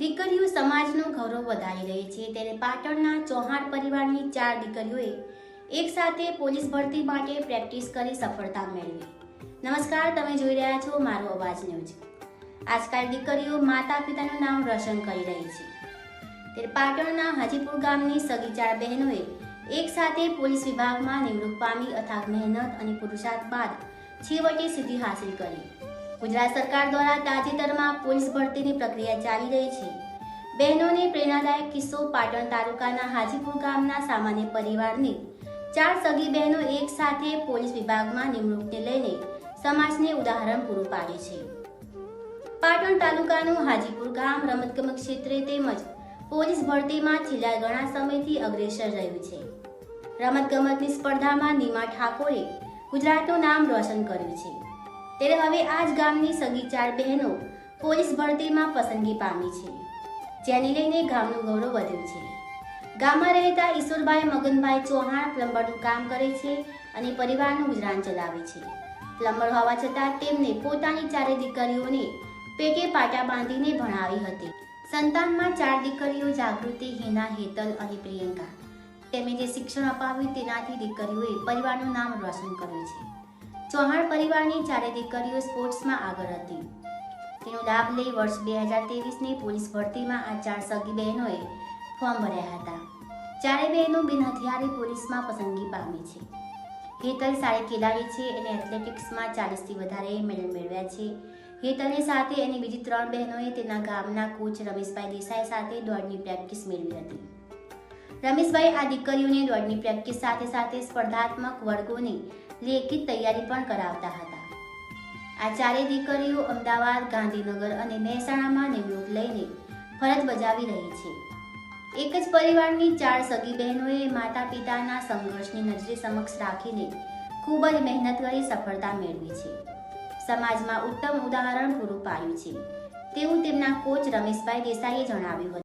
દીકરીઓ સમાજનું ગૌરવ વધારી રહી છે. ત્યારે પાટણના ચૌહાણ પરિવારની ચાર દીકરીઓએ એક સાથે પોલીસ ભરતી માટે પ્રેક્ટિસ કરી સફળતા મેળવી. નમસ્કાર, તમે જોઈ રહ્યા છો મારો અવાજ ન્યૂઝ. આજકાલ દીકરીઓ માતા પિતાનું નામ રોશન કરી રહી છે. ત્યારે પાટણના હાજીપુર ગામની સગી ચાર બહેનોએ એક સાથે પોલીસ વિભાગમાં નિમણૂક પામી અથાગ મહેનત અને પુરુષાર્થ બાદ છેવટે સિદ્ધિ હાંસલ કરી. ગુજરાત સરકાર દ્વારા તાજેતરમાં પોલીસ ભરતીની પ્રક્રિયા ચાલી રહી છે. બહેનોને પ્રેરણાદાયક કિસ્સો પાટણ તાલુકાના હાજીપુર ગામના સામાન્ય પરિવારની ચાર સગી બહેનો એક સાથે પોલીસ વિભાગમાં નિમણૂકને લઈને સમાજને ઉદાહરણ પૂરું પાડે છે. પાટણ તાલુકાનું હાજીપુર ગામ રમતગમત ક્ષેત્રે તેમજ પોલીસ ભરતીમાં છેલ્લા ઘણા સમયથી અગ્રેસર રહ્યું છે. રમતગમતની સ્પર્ધામાં નીમા ઠાકોરે ગુજરાતનું નામ રોશન કર્યું છે. ત્યારે હવે આ જ ગામની સગી ચાર બહેનો પોલીસ ભરતીમાં પસંદગી પામી છે, જેને લઈને ગામનું ગૌરવ વધ્યું છે. ગામમાં રહેતા ઈશ્વરભાઈ મગનભાઈ ચૌહાણ પ્લમ્બરનું કામ કરે છે અને પરિવારનું ગુજરાન ચલાવે છે. પ્લમ્બર હોવા છતાં તેમને પોતાની ચારે દીકરીઓને પેટે પાટા બાંધીને ભણાવી હતી. સંતાનમાં ચાર દીકરીઓ જાગૃતિ, હિના, હેતલ અને પ્રિયંકા. તેમને જે શિક્ષણ અપાવ્યું તેનાથી દીકરીઓએ પરિવારનું નામ રોશન કર્યું છે. ચૌહાણ પરિવારની ચારે દીકરીઓ સ્પોર્ટ્સમાં આગળ હતી. તેનો લાભ લઈ વર્ષ બે હજાર તેવીસની પોલીસ ભરતીમાં આ ચાર સગી બહેનોએ ફોર્મ ભર્યા હતા. ચારે બહેનો બિન હથિયારી પોલીસમાં પસંદગી પામી છે. હેતલ સારી ખેલાડી છે અને એથ્લેટિક્સમાં ચાલીસથી વધારે મેડલ મેળવ્યા છે. હેતલની સાથે એની બીજી ત્રણ બહેનોએ તેના ગામના કોચ રમેશભાઈ દેસાઈ સાથે દોડની પ્રેક્ટિસ મેળવી હતી. રમેશભાઈ આ દીકરીઓને દોડની પ્રેક્ટિસ સાથે સાથે સ્પર્ધાત્મક વર્ગોની લેખિત તૈયારી પણ કરાવતા હતા. આ ચારેય દીકરીઓ અમદાવાદ, ગાંધીનગર અને મહેસાણામાં નિમણૂક લઈને ફરજ બજાવી રહી છે. એક જ પરિવારની ચાર સગી બહેનોએ માતા પિતાના સંઘર્ષની નજરે સમક્ષ રાખીને ખૂબ જ મહેનત કરી સફળતા મેળવી છે. સમાજમાં ઉત્તમ ઉદાહરણ પૂરું પાડ્યું છે. તેવું તેમના કોચ રમેશભાઈ દેસાઈએ જણાવ્યું હતું.